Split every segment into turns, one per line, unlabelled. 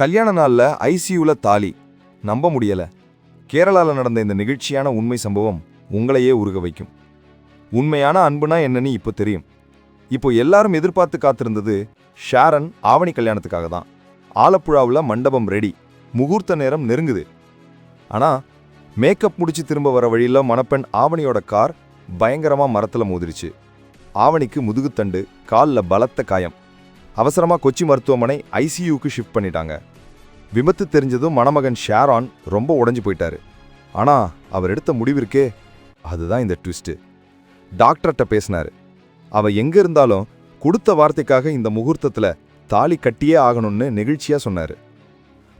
கல்யாண நாளில் ஐசியூவில் தாலி. நம்ப முடியலை. கேரளாவில் நடந்த இந்த நிகழ்ச்சியான உண்மை சம்பவம் உங்களையே உருக வைக்கும். உண்மையான அன்புனா என்னன்னு இப்போ தெரியும். இப்போ எல்லாரும் எதிர்பார்த்து காத்திருந்தது ஷாரன் ஆவணி கல்யாணத்துக்காக தான். ஆலப்புழாவில் மண்டபம் ரெடி முகூர்த்த நேரம் நெருங்குது. ஆனால் மேக்கப் முடிச்சு திரும்ப வர வழியில் மணப்பெண் ஆவணியோட கார் பயங்கரமாக மரத்தில் மோதிருச்சு. ஆவணிக்கு முதுகுத்தண்டு காலில் பலத்த காயம். அவசரமாக கொச்சி மருத்துவமனை ஐசியூக்கு ஷிஃப்ட் பண்ணிட்டாங்க. விபத்து தெரிஞ்சதும் மணமகன் ஷேரான் ரொம்ப உடஞ்சு போயிட்டாரு. ஆனால் அவர் எடுத்த முடிவிற்கே அதுதான் இந்த ட்விஸ்ட்டு டாக்டர்கிட்ட பேசினாரு. அவ எங்க இருந்தாலும் கொடுத்த வார்த்தைக்காக இந்த முகூர்த்தத்தில் தாலி கட்டியே ஆகணும்னு நெகிழ்ச்சியாக சொன்னார்.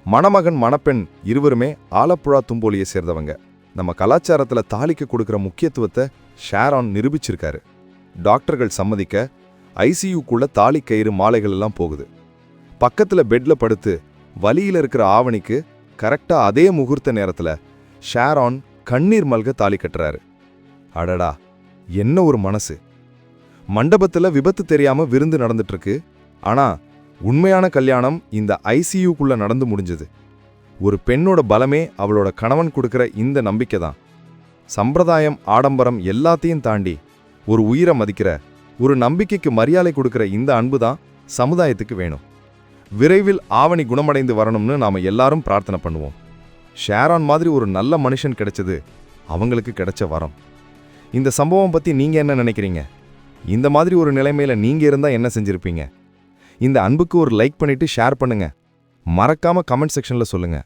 மணமகன் மணப்பெண் இருவருமே ஆலப்புழா தும்போலியை சேர்ந்தவங்க. நம்ம கலாச்சாரத்தில் தாலிக்கு கொடுக்குற முக்கியத்துவத்தை ஷேரான் நிரூபிச்சிருக்காரு. டாக்டர்கள் சம்மதிக்க ஐசியூக்குள்ள தாலி கயிறு மாலைகள் எல்லாம் போகுது. பக்கத்தில் பெட்டில் படுத்து வலியில் இருக்கிற ஆவணிக்கு கரெக்டாக அதே முகூர்த்த நேரத்தில் ஷேரான் கண்ணீர் மல்க தாலி கட்டுறாரு. அடடா என்ன ஒரு மனசு. மண்டபத்தில் விபத்து தெரியாம விருந்து நடந்துட்டுருக்கு. ஆனால் ஆனா உண்மையான கல்யாணம் இந்த ஐசியூக்குள்ள நடந்து முடிஞ்சது. ஒரு பெண்ணோட பலமே அவளோட கணவன் கொடுக்கிற இந்த நம்பிக்கை தான். சம்பிரதாயம் ஆடம்பரம் எல்லாத்தையும் தாண்டி ஒரு உயிரை மதிக்கிற ஒரு நம்பிக்கைக்கு மரியாதை கொடுக்கிற இந்த அன்பு தான் சமுதாயத்துக்கு வேணும். விரைவில் ஆவணி குணமடைந்து வரணும்னு நாம் எல்லாரும் பிரார்த்தனை பண்ணுவோம். ஷேரான் மாதிரி ஒரு நல்ல மனுஷன் கிடைச்சது அவங்களுக்கு கிடைச்ச வரம். இந்த சம்பவம் பற்றி நீங்கள் என்ன நினைக்கிறீங்க? இந்த மாதிரி ஒரு நிலைமையில் நீங்கள் இருந்தால் என்ன செஞ்சுருப்பீங்க? இந்த அன்புக்கு ஒரு லைக் பண்ணிவிட்டு ஷேர் பண்ணுங்கள் மறக்காமல் கமெண்ட் செக்ஷனில் சொல்லுங்கள்